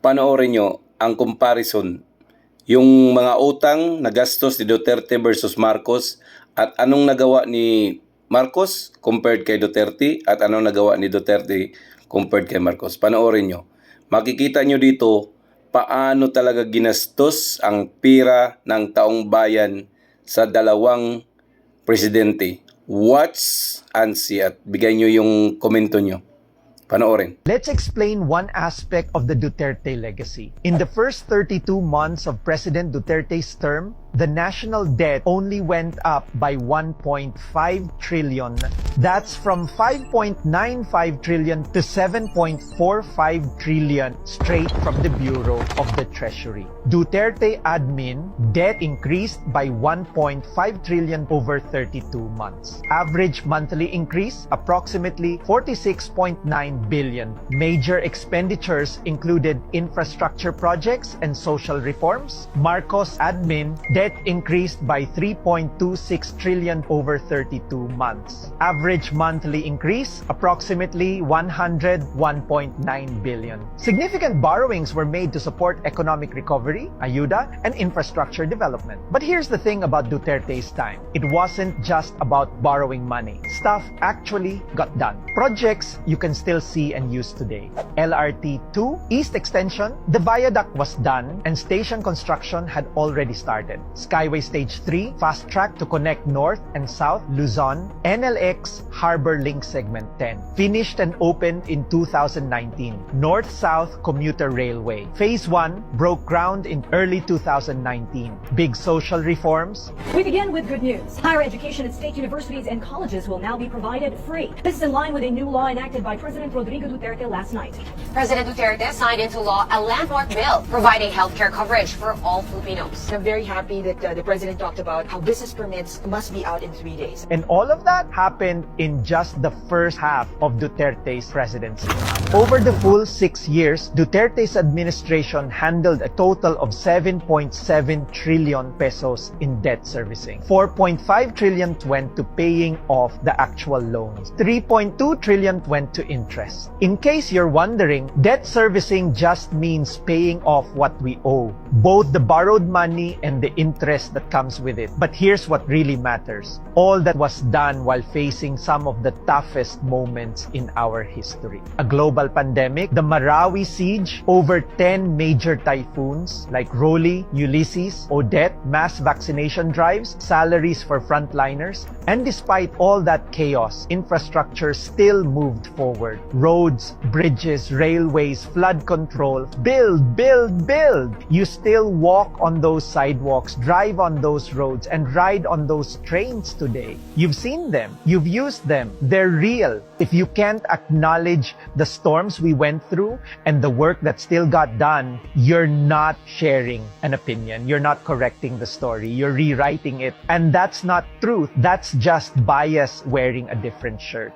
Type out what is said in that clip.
panoorin nyo ang comparison. Yung mga utang na gastos ni Duterte versus Marcos at anong nagawa ni Marcos compared kay Duterte at anong nagawa ni Duterte compared kay Marcos. Panoorin nyo. Makikita nyo dito paano talaga ginastos ang pira ng taong bayan sa dalawang presidente. Watch and see at bigay nyo yung komento nyo. Panoorin. Let's explain one aspect of the Duterte legacy. In the first 32 months of President Duterte's term, the national debt only went up by 1.5 trillion. That's from 5.95 trillion to 7.45 trillion straight from the Bureau of the Treasury. Duterte admin debt increased by 1.5 trillion over 32 months. Average monthly increase approximately 46.9 billion. Major expenditures included infrastructure projects and social reforms. Marcos admin debt increased by 3.26 trillion over 32 months. Average monthly increase approximately 101.9 billion. Significant borrowings were made to support economic recovery, ayuda, and infrastructure development. But here's the thing about Duterte's time. It wasn't just about borrowing money. Stuff actually got done. Projects you can still see and use today. LRT 2 East Extension, the viaduct was done and station construction had already started. Skyway Stage 3, fast track to connect North and South Luzon, NLX Harbor Link Segment 10. Finished and opened in 2019. North-South Commuter Railway. Phase 1 broke ground in early 2019. Big social reforms, We begin with good news. Higher education at state universities and colleges will now be provided free. This is in line with a new law enacted by President Rodrigo Duterte last night. President Duterte signed into law a landmark bill providing healthcare coverage for all Filipinos. I'm very happy that uh, the president talked about how business permits must be out in three days. And all of that happened in just the first half of Duterte's presidency. Over the full six years, Duterte's administration handled a total of 7.7 trillion pesos in debt servicing. 4.5 trillion went to paying off the actual loans. 3.2 trillion went to interest. In case you're wondering, debt servicing just means paying off what we owe, both the borrowed money and the interest that comes with it. But here's what really matters. All that was done while facing some of the toughest moments in our history. A global pandemic, the Marawi siege, over 10 major typhoons like Roli, Ulysses, Odette, mass vaccination drives, salaries for frontliners, and despite all that chaos, infrastructure still moved forward. Roads, bridges, railways, flood control, build, build, build. You still walk on those sidewalks, drive on those roads, and ride on those trains today. You've seen them. You've used them. They're real. If you can't acknowledge the storms we went through and the work that still got done, you're not sharing an opinion. You're not correcting the story. You're rewriting it. And that's not truth. That's just bias wearing a different shirt.